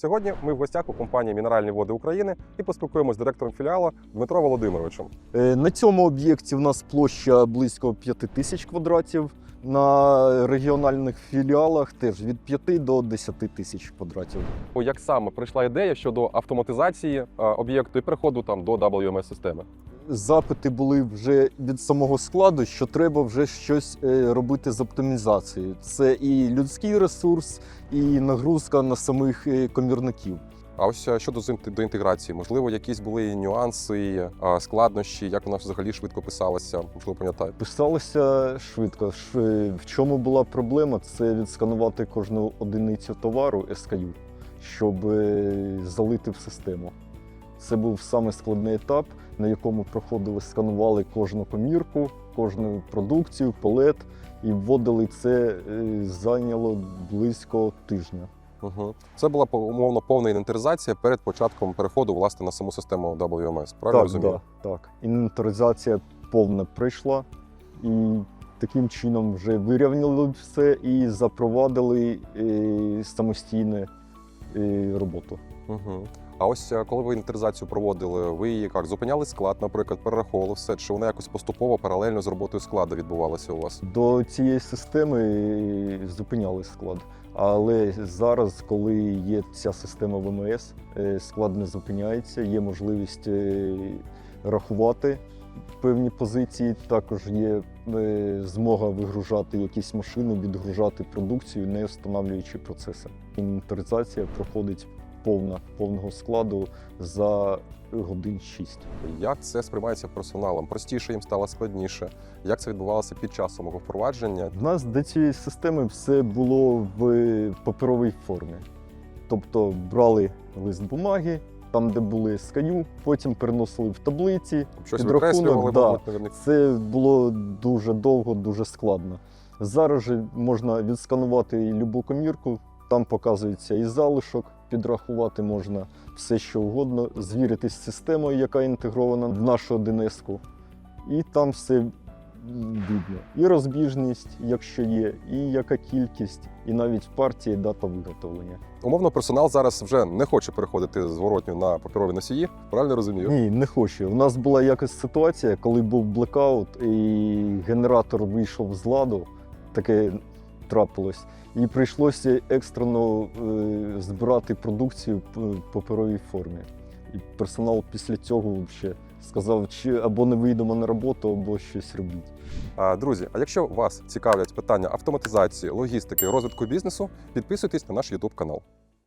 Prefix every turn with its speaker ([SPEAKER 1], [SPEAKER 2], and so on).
[SPEAKER 1] Сьогодні ми в гостях у компанії Мінеральні води України і поспілкуємося з директором філіалу Дмитро Володимировичем.
[SPEAKER 2] Е, На цьому об'єкті в нас площа близько 5 тисяч квадратів. На регіональних філіалах теж від 5 до 10 тисяч квадратів.
[SPEAKER 1] Як саме прийшла ідея щодо автоматизації е, об'єкту і переходу там до WMS системи?
[SPEAKER 2] Запити були вже від самого складу, що треба вже щось е, робити з оптимізацією. Це і людський ресурс, і нагрузка на самих е, комірників.
[SPEAKER 1] А ось е, щодо до інтеграції, можливо, якісь були нюанси, складнощі, як вона взагалі швидко писалася, можливо, пам'ятаєте?
[SPEAKER 2] Писалося швидко. В чому була проблема? Це відсканувати кожну одиницю товару SKU, щоб залити в систему. Це був саме складний етап, на якому проходили, сканували кожну комірку, кожну продукцію, полет і вводили це. е, Зайняло близько тижня.
[SPEAKER 1] Угу. Це була умовно повна інвентаризація перед початком переходу власне на саму систему WMS. Правильно
[SPEAKER 2] так,
[SPEAKER 1] розумію?
[SPEAKER 2] да, так. Інвентаризація повна прийшла, і таким чином вже вирівняли все і запровадили е, е, роботу.
[SPEAKER 1] Угу. А ось е, коли ви інвентаризацію проводили, ви її як зупиняли склад, наприклад, перераховували все, чи вона якось поступово паралельно з роботою складу відбувалася у вас?
[SPEAKER 2] До цієї системи зупиняли склад. Але зараз, коли є ця система ВМС, е, склад не зупиняється, є можливість е, рахувати певні позиції. Також є е, змога вигружати якісь машини, відгружати продукцію, не встановлюючи процеси. Інвентаризація проходить повна повного складу за годин 6.
[SPEAKER 1] Як це сприймається персоналом? Простіше їм стало складніше? Як це відбувалося під час самого впровадження?
[SPEAKER 2] В нас до цієї системи все було в паперовій формі. Тобто брали лист бумаги, там, де були SKU, потім переносили в таблиці.
[SPEAKER 1] Щось
[SPEAKER 2] Підрахунок, да. Це було дуже довго, дуже складно. Зараз же можна відсканувати любу комірку, там показується і залишок, підрахувати можна все, що угодно, звіритись з системою, яка інтегрована в нашу ДНС-ку. І там все видно. І розбіжність, якщо є, і яка кількість, і навіть партії дата виготовлення.
[SPEAKER 1] Умовно, персонал зараз вже не хоче переходити зворотньо на паперові носії. Правильно розумію?
[SPEAKER 2] Ні, не хочу. У нас була якась ситуація, коли був блекаут, і генератор вийшов з ладу, таке трапилось. І прийшлося екстрено е, збирати продукцію в паперовій формі. І персонал після цього ще сказав, чи або не вийдемо на роботу, або щось робіть.
[SPEAKER 1] Друзі, а якщо вас цікавлять питання автоматизації, логістики, розвитку бізнесу, підписуйтесь на наш YouTube канал.